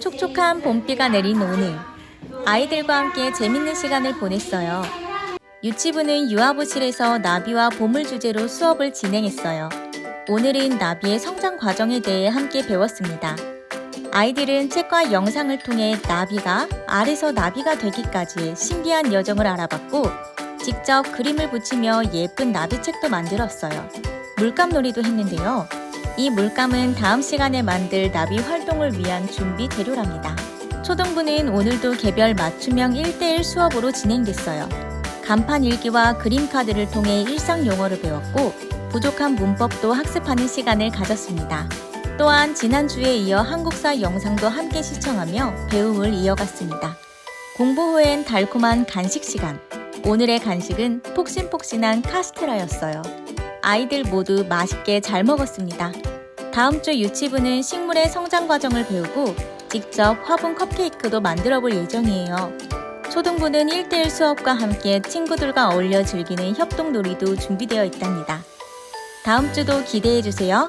촉촉한 봄비가 내린 오늘 아이들과 함께 재밌는 시간을 보냈어요. 유치부는 유아부실에서 나비와 보물 주제로 수업을 진행했어요. 오늘은 나비의 성장 과정에 대해 함께 배웠습니다. 아이들은 책과 영상을 통해 나비가 알에서 나비가 되기까지의 신비한 여정을 알아봤고 직접 그림을 붙이며 예쁜 나비책도 만들었어요. 물감놀이도 했는데요. 이 물감은 다음 시간에 만들 나비 활동을 위한 준비 재료랍니다. 초등부는 오늘도 개별 맞춤형 1대1 수업으로 진행됐어요. 간판 일기와 그림 카드를 통해 일상 용어를 배웠고 부족한 문법도 학습하는 시간을 가졌습니다. 또한 지난주에 이어 한국사 영상도 함께 시청하며 배움을 이어갔습니다. 공부 후엔 달콤한 간식 시간. 오늘의 간식은 폭신폭신한 카스테라였어요. 아이들 모두 맛있게 잘 먹었습니다. 다음 주 유치부는 식물의 성장 과정을 배우고 직접 화분 컵케이크도 만들어 볼 예정이에요. 초등부는 1대1 수업과 함께 친구들과 어울려 즐기는 협동놀이도 준비되어 있답니다. 다음 주도 기대해 주세요.